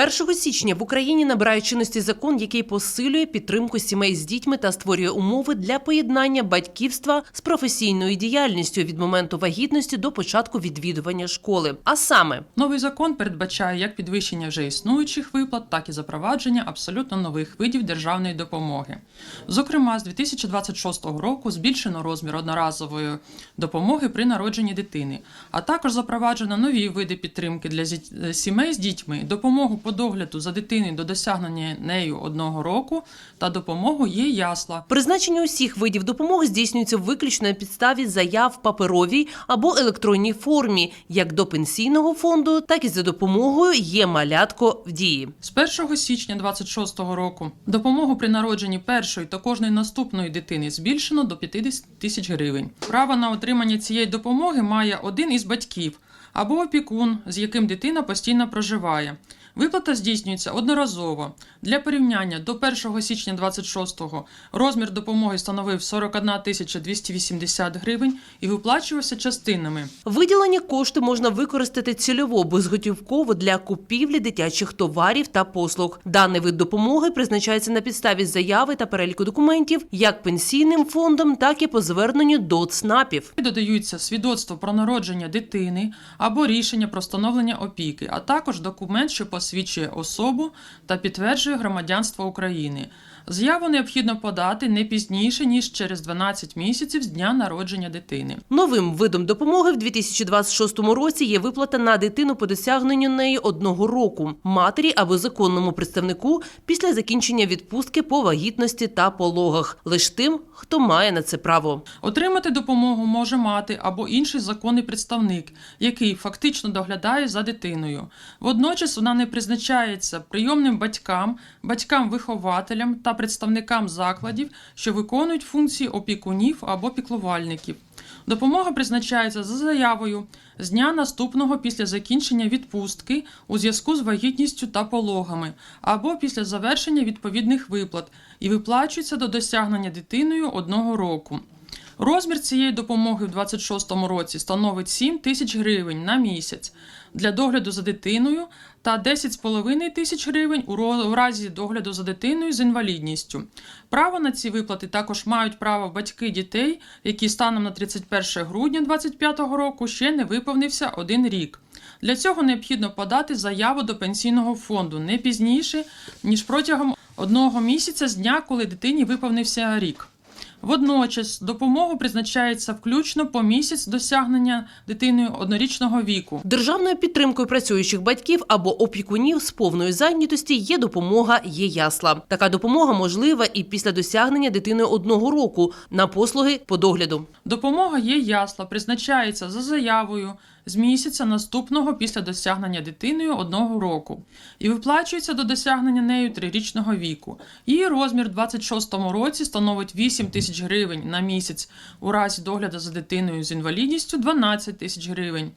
1 січня в Україні набирає чинності закон, який посилює підтримку сімей з дітьми та створює умови для поєднання батьківства з професійною діяльністю від моменту вагітності до початку відвідування школи. А саме Новий закон передбачає як підвищення вже існуючих виплат, так і запровадження абсолютно нових видів державної допомоги. Зокрема, з 2026 року збільшено розмір одноразової допомоги при народженні дитини, а також запроваджено нові види підтримки для сімей з дітьми, допомогу по догляду за дитиною до досягнення нею одного року та допомогу є ясла. Призначення усіх видів допомоги здійснюється виключно на підставі заяв в паперовій або електронній формі, як до пенсійного фонду, так і за допомогою є малятко в дії. З 1 січня 2026 року допомогу при народженні першої та кожної наступної дитини збільшено до 50 тисяч гривень. Право на отримання цієї допомоги має один із батьків або опікун, з яким дитина постійно проживає. Виплата здійснюється одноразово. Для порівняння до 1 січня 26-го розмір допомоги становив 41 тисяча 280 гривень і виплачувався частинами. Виділені кошти можна використати цільово безготівково для купівлі дитячих товарів та послуг. Даний вид допомоги призначається на підставі заяви та переліку документів як пенсійним фондом, так і по зверненню до ЦНАПів. Додаються свідоцтво про народження дитини або рішення про встановлення опіки, а також документ, що посвідчує особу та підтверджує громадянство України. Заяву необхідно подати не пізніше ніж через 12 місяців з дня народження дитини. Новим видом допомоги в 2026 році є виплата на дитину по досягненню неї одного року матері або законному представнику після закінчення відпустки по вагітності та пологах, лише тим, хто має на це право. Отримати допомогу може мати або інший законний представник, який фактично доглядає за дитиною. Водночас вона не призначається прийомним батькам, батькам-вихователям та представникам закладів, що виконують функції опікунів або піклувальників. Допомога призначається за заявою з дня наступного після закінчення відпустки у зв'язку з вагітністю та пологами або після завершення відповідних виплат і виплачується до досягнення дитиною одного року. Розмір цієї допомоги в 2026 році становить 7 тисяч гривень на місяць для догляду за дитиною та 10,5 тисяч гривень у разі догляду за дитиною з інвалідністю. Право на ці виплати також мають право батьки дітей, які станом на 31 грудня 2025 року ще не виповнився один рік. Для цього необхідно подати заяву до пенсійного фонду не пізніше, ніж протягом одного місяця з дня, коли дитині виповнився рік. Водночас допомога призначається включно по місяць досягнення дитиною однорічного віку. Державною підтримкою працюючих батьків або опікунів з повної зайнятості є допомога є ясла. Така допомога можлива і після досягнення дитиною одного року на послуги по догляду. Допомога є ясла, призначається за заявою з місяця наступного після досягнення дитиною одного року і виплачується до досягнення нею трирічного віку. Її розмір в 26 році становить 8 тисяч гривень на місяць, у разі догляду за дитиною з інвалідністю 12 тисяч гривень.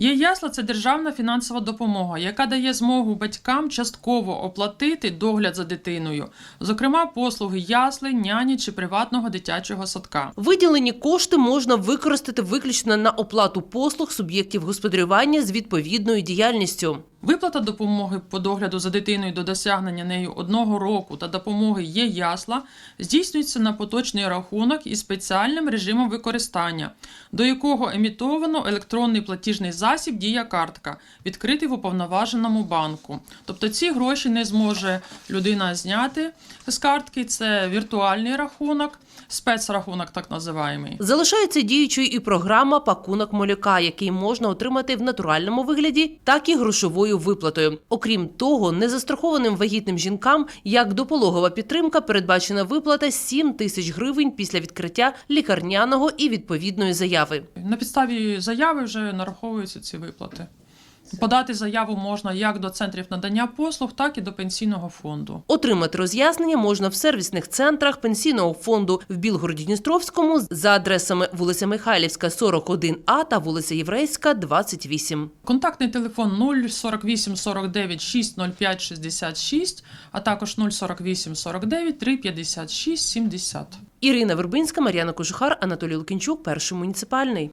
Є ясла це державна фінансова допомога, яка дає змогу батькам частково оплатити догляд за дитиною, зокрема послуги ясли, няні чи приватного дитячого садка. Виділені кошти можна використати виключно на оплату послуг суб'єктів господарювання з відповідною діяльністю. Виплата допомоги по догляду за дитиною до досягнення нею одного року та допомоги є ясла здійснюється на поточний рахунок із спеціальним режимом використання, до якого емітовано електронний платіжний засіб Дія картка, відкритий в уповноваженому банку. Тобто ці гроші не зможе людина зняти з картки. Це віртуальний рахунок, спецрахунок, так називаємий. Залишається діючою і програма пакунок молока, який можна отримати в натуральному вигляді, так і грошовою виплатою. Окрім того, незастрахованим вагітним жінкам, як допологова підтримка, передбачена виплата 7 тисяч гривень після відкриття лікарняного і відповідної заяви. На підставі заяви вже нараховуються ці виплати. Подати заяву можна як до центрів надання послуг, так і до пенсійного фонду. Отримати роз'яснення можна в сервісних центрах пенсійного фонду в Білгороді-Дністровському за адресами вулиця Михайлівська, 41А та вулиця Єврейська, 28. Контактний телефон 048 49 605 66, а також 048 49 356 70. Ірина Вербинська, Мар'яна Кожухар, Анатолій Лукінчук, перший муніципальний.